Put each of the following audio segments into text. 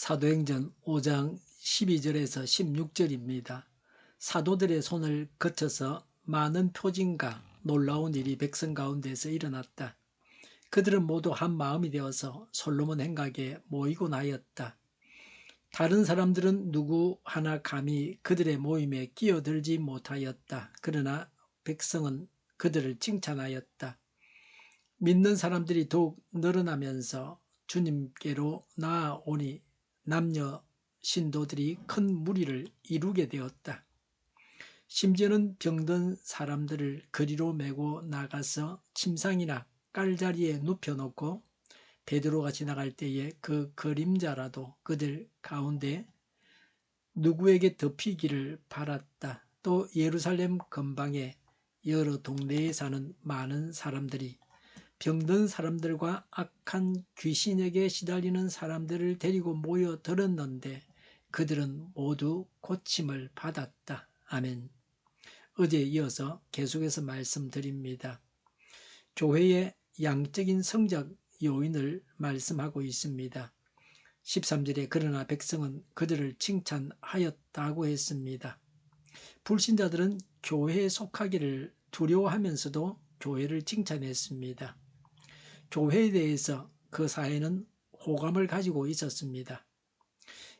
사도행전 5장 12절에서 16절입니다. 사도들의 손을 거쳐서 많은 표징과 놀라운 일이 백성 가운데서 일어났다. 그들은 모두 한 마음이 되어서 솔로몬 행각에 모이곤 하였다. 다른 사람들은 누구 하나 감히 그들의 모임에 끼어들지 못하였다. 그러나 백성은 그들을 칭찬하였다. 믿는 사람들이 더욱 늘어나면서 주님께로 나아오니 남녀 신도들이 큰 무리를 이루게 되었다. 심지어는 병든 사람들을 거리로 메고 나가서 침상이나 깔자리에 눕혀놓고 베드로가 지나갈 때에 그 그림자라도 그들 가운데 누구에게 덮이기를 바랐다. 또 예루살렘 근방에 여러 동네에 사는 많은 사람들이 병든 사람들과 악한 귀신에게 시달리는 사람들을 데리고 모여 들었는데 그들은 모두 고침을 받았다. 아멘. 어제에 이어서 계속해서 말씀드립니다. 교회의 양적인 성적 요인을 말씀하고 있습니다. 13절에 그러나 백성은 그들을 칭찬하였다고 했습니다. 불신자들은 교회에 속하기를 두려워하면서도 교회를 칭찬했습니다. 교회에 대해서 그 사회는 호감을 가지고 있었습니다.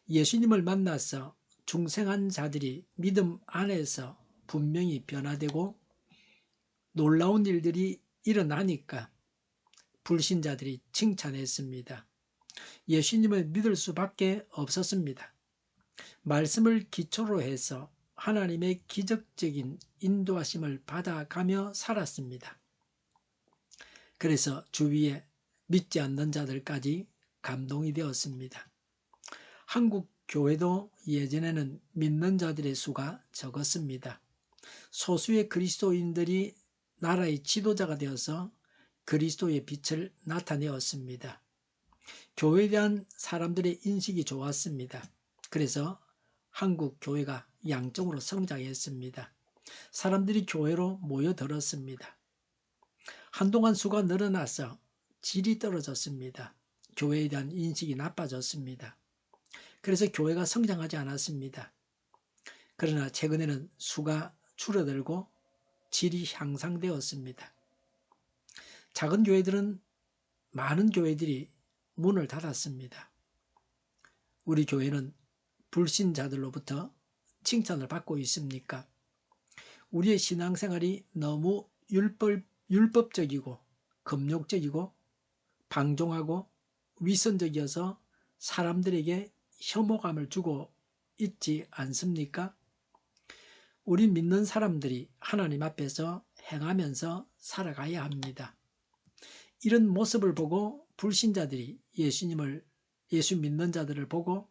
예수님을 만나서 중생한 자들이 믿음 안에서 분명히 변화되고 놀라운 일들이 일어나니까 불신자들이 칭찬했습니다. 예수님을 믿을 수밖에 없었습니다. 말씀을 기초로 해서 하나님의 기적적인 인도하심을 받아가며 살았습니다. 그래서 주위에 믿지 않는 자들까지 감동이 되었습니다. 한국 교회도 예전에는 믿는 자들의 수가 적었습니다. 소수의 그리스도인들이 나라의 지도자가 되어서 그리스도의 빛을 나타내었습니다. 교회에 대한 사람들의 인식이 좋았습니다. 그래서 한국 교회가 양쪽으로 성장했습니다. 사람들이 교회로 모여들었습니다. 한동안 수가 늘어나서 질이 떨어졌습니다. 교회에 대한 인식이 나빠졌습니다. 그래서 교회가 성장하지 않았습니다. 그러나 최근에는 수가 줄어들고 질이 향상되었습니다. 작은 교회들은 많은 교회들이 문을 닫았습니다. 우리 교회는 불신자들로부터 칭찬을 받고 있습니까? 우리의 신앙생활이 너무 율법, 율법적이고 금욕적이고 방종하고 위선적이어서 사람들에게 혐오감을 주고 있지 않습니까? 우리 믿는 사람들이 하나님 앞에서 행하면서 살아가야 합니다. 이런 모습을 보고 불신자들이 예수님을 예수 믿는 자들을 보고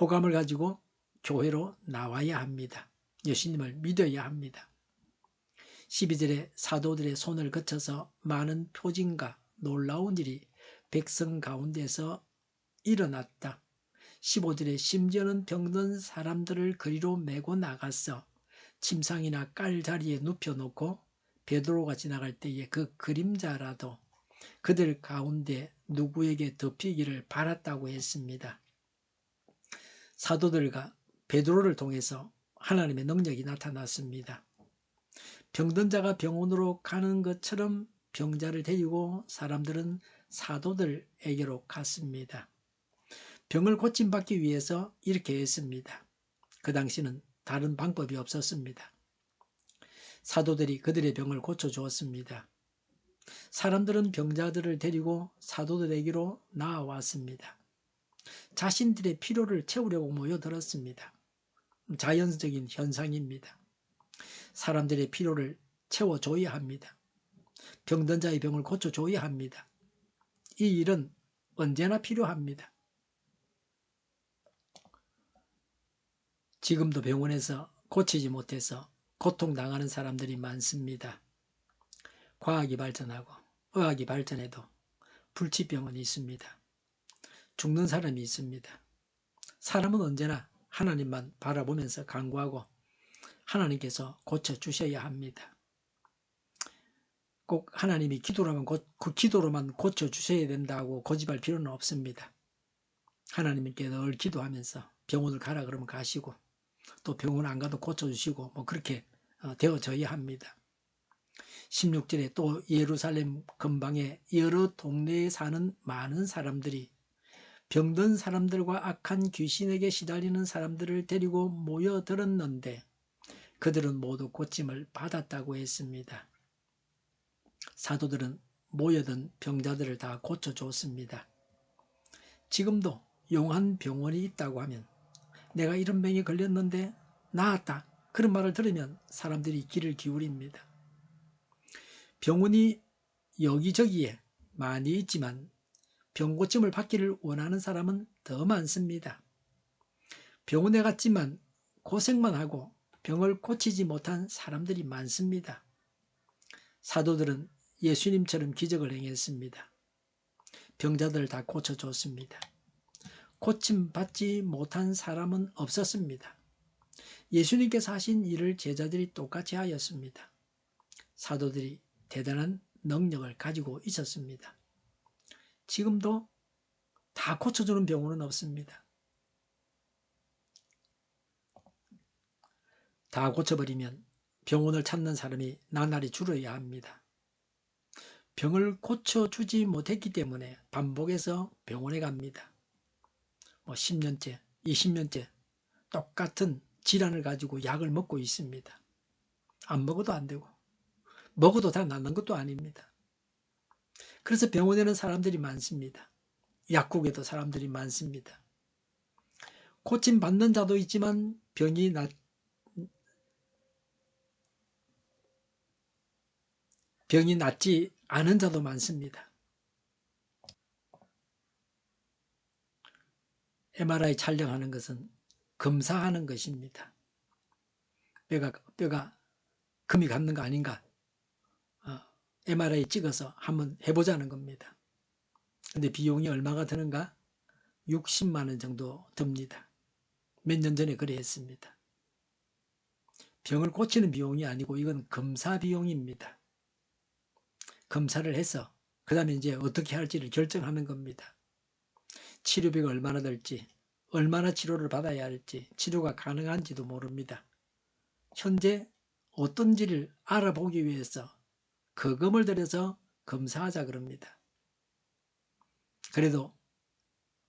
호감을 가지고 교회로 나와야 합니다. 예수님을 믿어야 합니다. 12절에 사도들의 손을 거쳐서 많은 표징과 놀라운 일이 백성 가운데서 일어났다. 15절에 심지어는 병든 사람들을 거리로 메고 나갔어 침상이나 깔 자리에 눕혀놓고 베드로가 지나갈 때에 그 그림자라도 그들 가운데 누구에게 덮이기를 바랐다고 했습니다. 사도들과 베드로를 통해서 하나님의 능력이 나타났습니다. 병든 자가 병원으로 가는 것처럼 병자를 데리고 사람들은 사도들에게로 갔습니다. 병을 고침받기 위해서 이렇게 했습니다. 그 당시는 다른 방법이 없었습니다. 사도들이 그들의 병을 고쳐주었습니다. 사람들은 병자들을 데리고 사도들에게로 나아왔습니다. 자신들의 필요를 채우려고 모여들었습니다. 자연적인 현상입니다. 사람들의 필요를 채워줘야 합니다. 병든 자의 병을 고쳐줘야 합니다. 이 일은 언제나 필요합니다. 지금도 병원에서 고치지 못해서 고통당하는 사람들이 많습니다. 과학이 발전하고 의학이 발전해도 불치병은 있습니다. 죽는 사람이 있습니다. 사람은 언제나 하나님만 바라보면서 간구하고 하나님께서 고쳐주셔야 합니다. 꼭 하나님이 기도로만 고, 그 기도로만 고쳐주셔야 된다고 고집할 필요는 없습니다. 하나님께 늘 기도하면서 병원을 가라 그러면 가시고 또 병원 안 가도 고쳐주시고 뭐 그렇게 어, 되어져야 합니다. 16절에 또 예루살렘 근방에 여러 동네에 사는 많은 사람들이 병든 사람들과 악한 귀신에게 시달리는 사람들을 데리고 모여들었는데 그들은 모두 고침을 받았다고 했습니다. 사도들은 모여든 병자들을 다 고쳐줬습니다. 지금도 용한 병원이 있다고 하면 내가 이런 병에 걸렸는데 나았다. 그런 말을 들으면 사람들이 귀를 기울입니다. 병원이 여기저기에 많이 있지만 병고침을 받기를 원하는 사람은 더 많습니다. 병원에 갔지만 고생만 하고 병을 고치지 못한 사람들이 많습니다. 사도들은 예수님처럼 기적을 행했습니다. 병자들을 다 고쳐줬습니다. 고침 받지 못한 사람은 없었습니다. 예수님께서 하신 일을 제자들이 똑같이 하였습니다. 사도들이 대단한 능력을 가지고 있었습니다. 지금도 다 고쳐주는 병원은 없습니다. 다 고쳐버리면 병원을 찾는 사람이 나날이 줄어야 합니다. 병을 고쳐주지 못했기 때문에 반복해서 병원에 갑니다. 뭐 10년째, 20년째 똑같은 질환을 가지고 약을 먹고 있습니다. 안 먹어도 안 되고, 먹어도 다 낫는 것도 아닙니다. 그래서 병원에는 사람들이 많습니다. 약국에도 사람들이 많습니다. 고침 받는 자도 있지만 병이 낫, 병이 낫지 않은 자도 많습니다. MRI 촬영하는 것은 검사하는 것입니다. 뼈가, 뼈가 금이 갔는 거 아닌가? 어, MRI 찍어서 한번 해보자는 겁니다. 근데 비용이 얼마가 드는가? 60만 원 정도 듭니다. 몇 년 전에 그래 했습니다. 병을 고치는 비용이 아니고 이건 검사 비용입니다. 검사를 해서 그 다음에 이제 어떻게 할지를 결정하는 겁니다. 치료비가 얼마나 들지, 얼마나 치료를 받아야 할지, 치료가 가능한지도 모릅니다. 현재 어떤지를 알아보기 위해서 거금을 들여서 검사하자 그럽니다. 그래도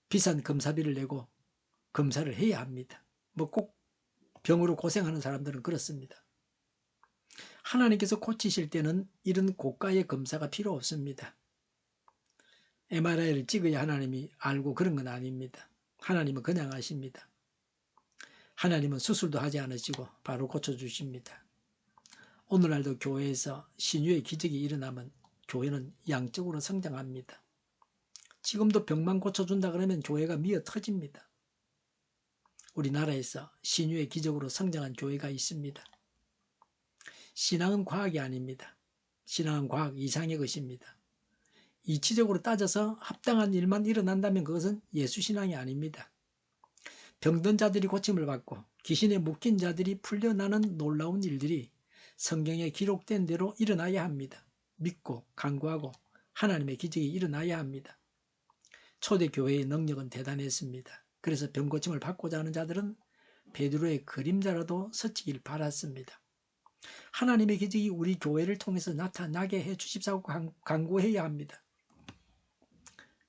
비싼 검사비를 내고 검사를 해야 합니다. 뭐 꼭 병으로 고생하는 사람들은 그렇습니다. 하나님께서 고치실 때는 이런 고가의 검사가 필요 없습니다. MRI를 찍어야 하나님이 알고 그런 건 아닙니다. 하나님은 그냥 아십니다. 하나님은 수술도 하지 않으시고 바로 고쳐주십니다. 오늘날도 교회에서 신유의 기적이 일어나면 교회는 양적으로 성장합니다. 지금도 병만 고쳐준다 그러면 교회가 미어 터집니다. 우리나라에서 신유의 기적으로 성장한 교회가 있습니다. 신앙은 과학이 아닙니다. 신앙은 과학 이상의 것입니다. 이치적으로 따져서 합당한 일만 일어난다면 그것은 예수 신앙이 아닙니다. 병든 자들이 고침을 받고 귀신에 묶인 자들이 풀려나는 놀라운 일들이 성경에 기록된 대로 일어나야 합니다. 믿고 간구하고 하나님의 기적이 일어나야 합니다. 초대교회의 능력은 대단했습니다. 그래서 병고침을 받고자 하는 자들은 베드로의 그림자라도 서치길 바랐습니다. 하나님의 기적이 우리 교회를 통해서 나타나게 해 주십사고 간구해야 합니다.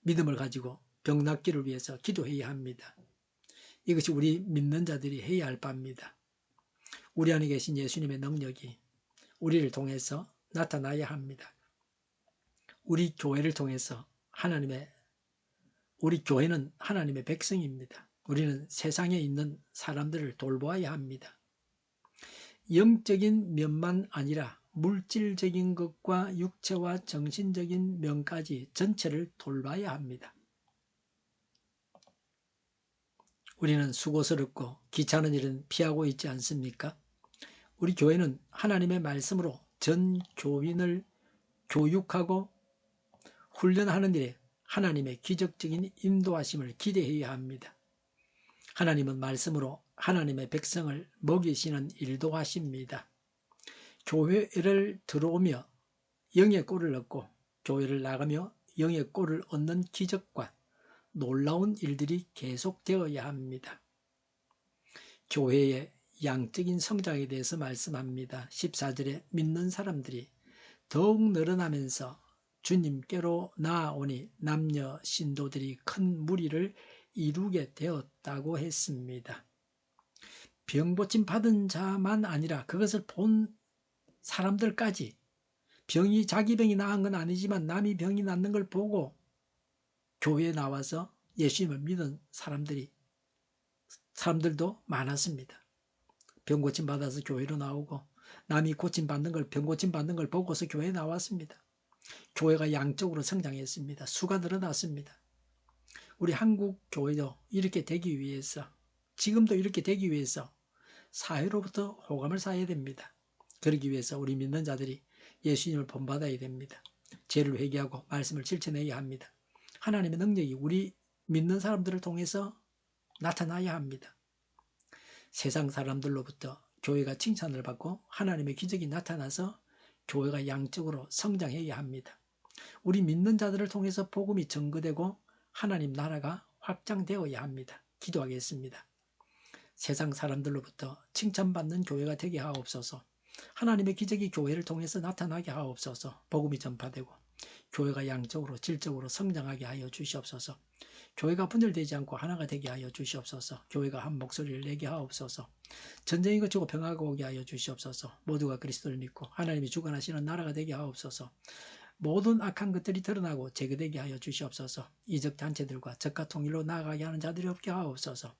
믿음을 가지고 병 낫기를 위해서 기도해야 합니다. 이것이 우리 믿는 자들이 해야 할 바입니다. 우리 안에 계신 예수님의 능력이 우리를 통해서 나타나야 합니다. 우리 교회를 통해서 하나님의 우리 교회는 하나님의 백성입니다. 우리는 세상에 있는 사람들을 돌보아야 합니다. 영적인 면만 아니라 물질적인 것과 육체와 정신적인 면까지 전체를 돌봐야 합니다. 우리는 수고스럽고 귀찮은 일은 피하고 있지 않습니까? 우리 교회는 하나님의 말씀으로 전 교인을 교육하고 훈련하는 일에 하나님의 기적적인 인도하심을 기대해야 합니다. 하나님은 말씀으로 하나님의 백성을 먹이시는 일도 하십니다. 교회를 들어오며 영의 꼴을 얻고 교회를 나가며 영의 꼴을 얻는 기적과 놀라운 일들이 계속되어야 합니다. 교회의 양적인 성장에 대해서 말씀합니다. 14절에 믿는 사람들이 더욱 늘어나면서 주님께로 나아오니 남녀 신도들이 큰 무리를 이루게 되었다고 했습니다. 병고침 받은 자만 아니라 그것을 본 사람들까지 병이 자기 병이 나은 건 아니지만 남이 병이 낫는 걸 보고 교회에 나와서 예수님을 믿은 사람들이 사람들도 많았습니다. 병 고침 받아서 교회로 나오고 남이 고침 받는 걸 병 고침 받는 걸 보고서 교회에 나왔습니다. 교회가 양적으로 성장했습니다. 수가 늘어났습니다. 우리 한국 교회도 이렇게 되기 위해서 지금도 이렇게 되기 위해서 사회로부터 호감을 사야 됩니다. 그러기 위해서 우리 믿는 자들이 예수님을 본받아야 됩니다. 죄를 회개하고 말씀을 실천해야 합니다. 하나님의 능력이 우리 믿는 사람들을 통해서 나타나야 합니다. 세상 사람들로부터 교회가 칭찬을 받고 하나님의 기적이 나타나서 교회가 양적으로 성장해야 합니다. 우리 믿는 자들을 통해서 복음이 증거되고 하나님 나라가 확장되어야 합니다. 기도하겠습니다. 세상 사람들로부터 칭찬받는 교회가 되게 하옵소서. 하나님의 기적이 교회를 통해서 나타나게 하옵소서. 복음이 전파되고 교회가 양적으로 질적으로 성장하게 하여 주시옵소서. 교회가 분열되지 않고 하나가 되게 하여 주시옵소서. 교회가 한 목소리를 내게 하옵소서. 전쟁이 거치고 평화가 오게 하여 주시옵소서. 모두가 그리스도를 믿고 하나님이 주관하시는 나라가 되게 하옵소서. 모든 악한 것들이 드러나고 제거되게 하여 주시옵소서. 이적 단체들과 적과 통일로 나아가게 하는 자들이 없게 하옵소서.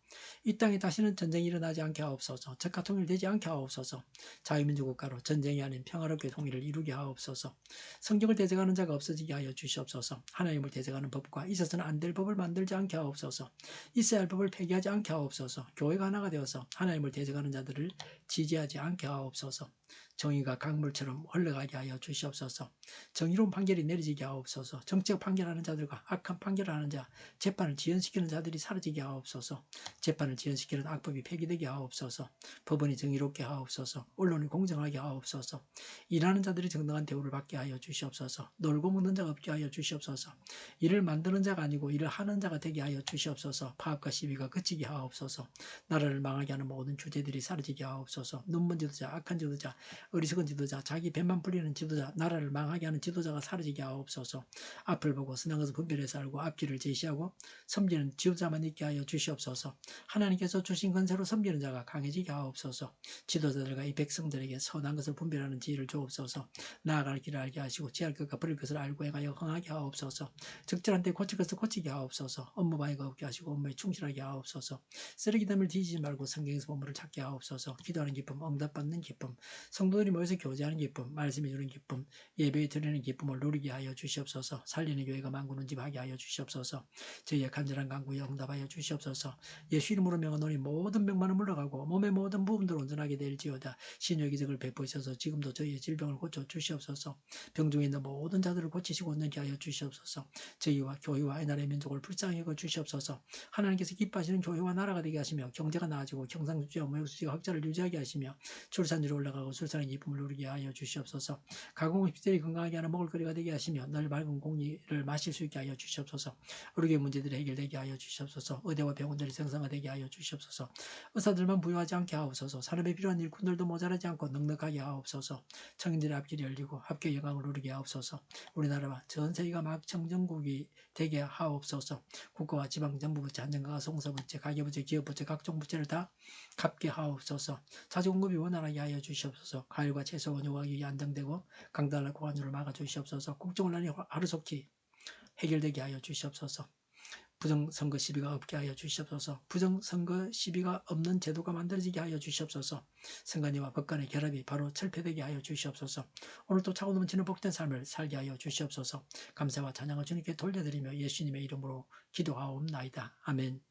이 땅에 다시는 전쟁이 일어나지 않게 하옵소서. 적과 통일되지 않게 하옵소서. 자유민주 국가로 전쟁이 아닌 평화롭게 통일을 이루게 하옵소서. 성경을 대적하는 자가 없어지게 하여 주시옵소서. 하나님을 대적하는 법과 있어서는 안 될 법을 만들지 않게 하옵소서. 있어야 할 법을 폐기하지 않게 하옵소서. 교회가 하나가 되어서 하나님을 대적하는 자들을 지지하지 않게 하옵소서. 정의가 강물처럼 흘러가게 하여 주시옵소서. 정의로운 판결이 내려지게 하옵소서. 정책 판결하는 자들과 악한 판결하는 자, 재판을 지연시키는 자들이 사라지게 하옵소서. 재판을 지연시키는 악법이 폐기되게 하옵소서. 법원이 정의롭게 하옵소서. 언론이 공정하게 하옵소서. 일하는 자들이 정당한 대우를 받게 하여 주시옵소서. 놀고 먹는 자가 없게 하여 주시옵소서. 일을 만드는 자가 아니고 일을 하는 자가 되게 하여 주시옵소서. 파업과 시비가 그치게 하옵소서. 나라를 망하게 하는 모든 주제들이 사라지게 하옵소서. 눈먼 지도자, 악한 지도자, 어리석은 지도자, 자기 배만 불리는 지도자, 나라를 망하게 하는 지도자가 사라지게 하옵소서. 앞을 보고 선한 것을 분별해서 알고 앞길을 제시하고 섬기는 지도자만 있게 하여 주시옵소서. 하나님께서 주신 건세로 섬기는 자가 강해지게 하옵소서. 지도자들과 이 백성들에게 선한 것을 분별하는 지혜를 주옵소서. 나아갈 길을 알게 하시고 지할 것과 버릴 것을 알고 행하여 흥하게 하옵소서. 적절한 때 고칠 것을 고치게 하옵소서. 업무 방해가 없게 하시고 업무에 충실하게 하옵소서. 쓰레기담을 뒤지지 말고 성경에서 본물을 찾게 하옵소서. 기도하는 기쁨, 응답받는 기쁨, 성도 들이 모여서 교제하는 기쁨, 말씀이 주는 기쁨, 예배에 드리는 기쁨을 누리게 하여 주시옵소서. 살리는 교회가 만구는 집 하게 하여 주시옵소서. 저희의 간절한 간구에 응답하여 주시옵소서. 예수 이름으로 명하노니 모든 병만은 물러가고 몸의 모든 부분들 온전하게 될지어다. 신의 기적을 베푸셔서 지금도 저희의 질병을 고쳐 주시옵소서. 병중에 있는 모든 자들을 고치시고 온전케 하여 주시옵소서. 저희와 교회와 이 나라의 민족을 불쌍히 여겨 주시옵소서. 하나님께서 기뻐하시는 교회와 나라가 되게 하시며 경제가 나아지고 경상수지와 무역수지가 확자를 유지하게 하시며 출산율이 올라가고 출산의 기쁨을 누리게 하여 주시옵소서. 가공 흡들이 건강하게 하는 먹을거리가 되게 하시며 늘 맑은 공기를 마실 수 있게 하여 주시옵소서. 의료계 문제들이 해결되게 하여 주시옵소서. 의대와 병원들이 생성화되게 하여 주시옵소서. 의사들만 부유하지 않게 하옵소서. 사람에 필요한 일꾼들도 모자라지 않고 넉넉하게 하옵소서. 청인들의 앞길이 열리고 합격 영광을 누리게 하옵소서. 우리나라와 전 세계가 막 청정국이 되게 하옵소서. 국가와 지방 정부부처, 안전가가 송사부처, 가계부처, 기업부처 각종 부처를 다 갚게 하옵소서. 자주 공급이 원활하게 하여 주시옵소서. 과일과 채소 원유가격이 안정되고 강달러 고환율을 막아 주시옵소서. 국정원란이 하루속히 해결되게 하여 주시옵소서. 부정선거 시비가 없게 하여 주시옵소서. 부정선거 시비가 없는 제도가 만들어지게 하여 주시옵소서. 선관위와 법 간의 결합이 바로 철폐되게 하여 주시옵소서. 오늘도 차고 넘치는 복된 삶을 살게 하여 주시옵소서. 감사와 찬양을 주님께 돌려드리며 예수님의 이름으로 기도하옵나이다. 아멘.